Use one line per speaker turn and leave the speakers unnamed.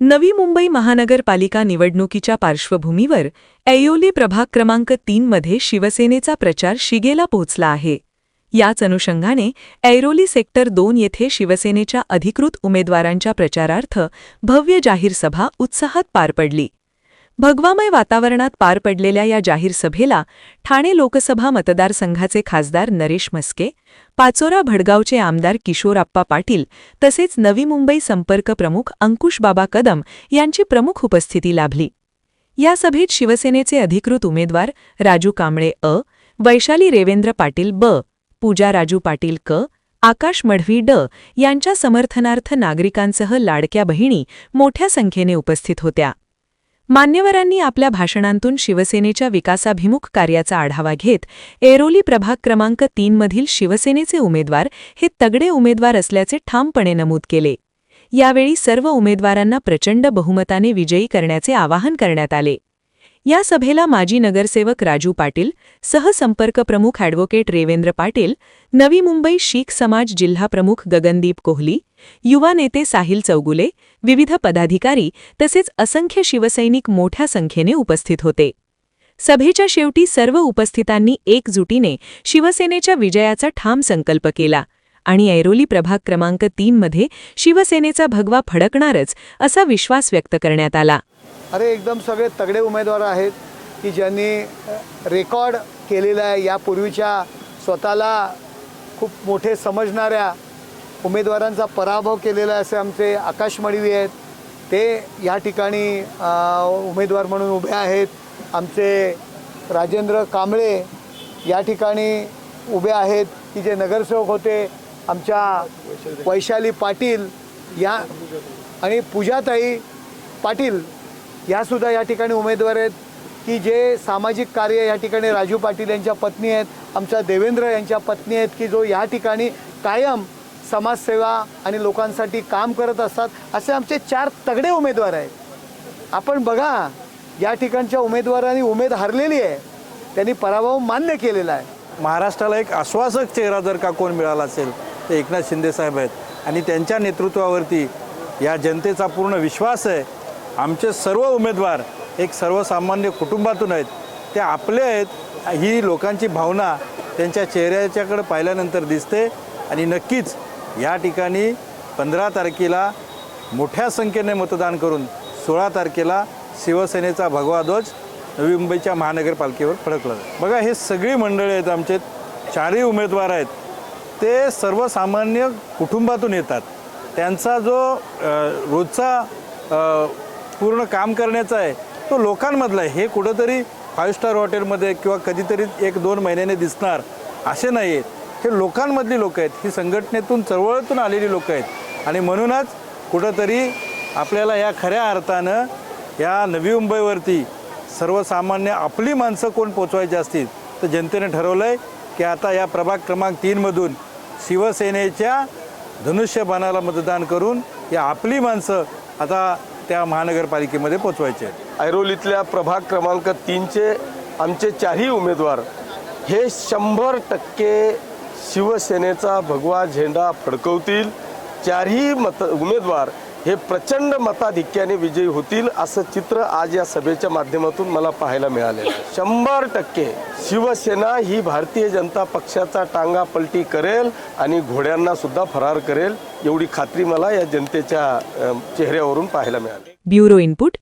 नवी मुंबई महानगरपालिका निवडणुकीच्या पार्श्वभूमीवर ऐयोली प्रभाग क्रमांक तीनमध्ये शिवसेनेचा प्रचार शिगेला पोहोचला आहे. याच अनुषंगाने ऐरोली सेक्टर दोन येथे शिवसेनेच्या अधिकृत उमेदवारांच्या प्रचारार्थ भव्य जाहीर सभा उत्साहात पार पडली. भगवामय वातावरणात पार पडलेल्या या जाहीर सभेला ठाणे लोकसभा मतदारसंघाचे खासदार नरेश मस्के पाचोरा भडगावचे आमदार किशोरप्पा पाटील तसेच नवी मुंबई संपर्क प्रमुख अंकुशबाबा कदम यांची प्रमुख उपस्थिती लाभली. या सभेत शिवसेनेचे अधिकृत उमेदवार राजू कांबळे अ वैशाली रेवेंद्र पाटील ब पूजा राजू पाटील क आकाश मढवी ड यांच्या समर्थनार्थ नागरिकांसह लाडक्या बहिणी मोठ्या संख्येने उपस्थित होत्या. मान्यवरांनी आपल्या भाषणांतून शिवसेनेच्या विकासाभिमुख कार्याचा आढावा घेत एरोली प्रभाग क्रमांक तीनमधील शिवसेनेचे उमेदवार हे तगडे उमेदवार असल्याचे ठामपणे नमूद केले. यावेळी सर्व उमेदवारांना प्रचंड बहुमताने विजयी करण्याचे आवाहन करण्यात आले. या सभेला माजी नगरसेवक राजू पाटील सहसंपर्क प्रमुख ॲडव्होकेट रेवेंद्र पाटील नवी मुंबई शीख समाज जिल्हा प्रमुख गगनदीप कोहली युवा नेते साहिल चौगुले विविध पदाधिकारी तसेच असंख्य शिवसैनिक मोठ्या संख्येने उपस्थित होते. सभेच्या शेवटी सर्व उपस्थितांनी एकजुटीने शिवसेनेच्या विजयाचा ठाम संकल्प केला आणि ऐरोली प्रभाग क्रमांक तीनमध्ये शिवसेनेचा भगवा फडकणारच असा विश्वास व्यक्त करण्यात आला.
अरे एकदम सगळे तगडे उमेदवार आहेत की ज्यांनी रेकॉर्ड केलेला आहे. यापूर्वीच्या स्वतःला खूप मोठे समजणाऱ्या उमेदवारांचा पराभव केलेला आहे असे आमचे आकाश मडवी आहेत. ते या ठिकाणी उमेदवार म्हणून उभे आहेत. आमचे राजेंद्र कांबळे या ठिकाणी उभे आहेत की जे नगरसेवक होते. आमच्या वैशाली पाटील या आणि पूजाताई पाटील यासुद्धा या ठिकाणी उमेदवार आहेत की जे सामाजिक कार्य या ठिकाणी राजू पाटील यांच्या पत्नी आहेत आमच्या देवेंद्र यांच्या पत्नी आहेत की जो या ठिकाणी कायम समाजसेवा आणि लोकांसाठी काम करत असतात असे आमचे चार तगडे उमेदवार आहेत. आपण बघा या ठिकाणच्या उमेदवारांनी उमेद हरलेली आहे. त्यांनी पराभव मान्य केलेला आहे.
महाराष्ट्राला एक आश्वासक चेहरा जर का कोण मिळाला असेल ते एकनाथ शिंदेसाहेब आहेत. आणि त्यांच्या नेतृत्वावरती या जनतेचा पूर्ण विश्वास आहे. आमचे सर्व उमेदवार एक सर्वसामान्य कुटुंबातून आहेत. ते आपले आहेत. ही लोकांची भावना त्यांच्या चेहऱ्याच्याकडे पाहिल्यानंतर दिसते. आणि नक्कीच या ठिकाणी पंधरा तारखेला मोठ्या संख्येने मतदान करून सोळा तारखेला शिवसेनेचा भगवा ध्वज नवी मुंबईच्या महानगरपालिकेवर फडकला बघा हे सगळी मंडळी आहेत आमचे. चारही उमेदवार आहेत. ते सर्वसामान्य कुटुंबातून येतात. त्यांचा जो रोजचा पूर्ण काम करण्याचा आहे. तो लोकांमधला आहे. हे कुठंतरी फाईव्ह स्टार हॉटेलमध्ये किंवा कधीतरी एक दोन महिन्याने दिसणार असे नाही आहेत. हे लोकांमधली लोक आहेत. ही संघटनेतून चळवळीतून आलेली लोक आहेत. आणि म्हणूनच कुठंतरी आपल्याला या खऱ्या अर्थानं या नवी मुंबईवरती सर्वसामान्य आपली माणसं कोण पोचवायची असतील तर जनतेने ठरवलं आहे की आता या प्रभाग क्रमांक तीनमधून शिवसेनेच्या धनुष्यबाणाला मतदान करून या आपली माणसं आता त्या महानगरपालिकेमध्ये पोचवायचे आहेत.
ऐरोलीतल्या प्रभाग क्रमांक तीनचे आमचे चारही उमेदवार हे शंभर टक्के शिवसेनेचा भगवा झेंडा फडकवतील. चारही मत उमेदवार हे प्रचंड मताधिक्याने विजयी होतील असं चित्र आज या सभेच्या माध्यमातून मला पाहायला मिळाले. शंभर टक्के शिवसेना ही भारतीय जनता पक्षाचा टांगा पलटी करेल आणि घोड्यांना सुद्धा फरार करेल एवढी खात्री मला या जनतेच्या चेहऱ्यावरून पाहायला मिळाली.
Bureau input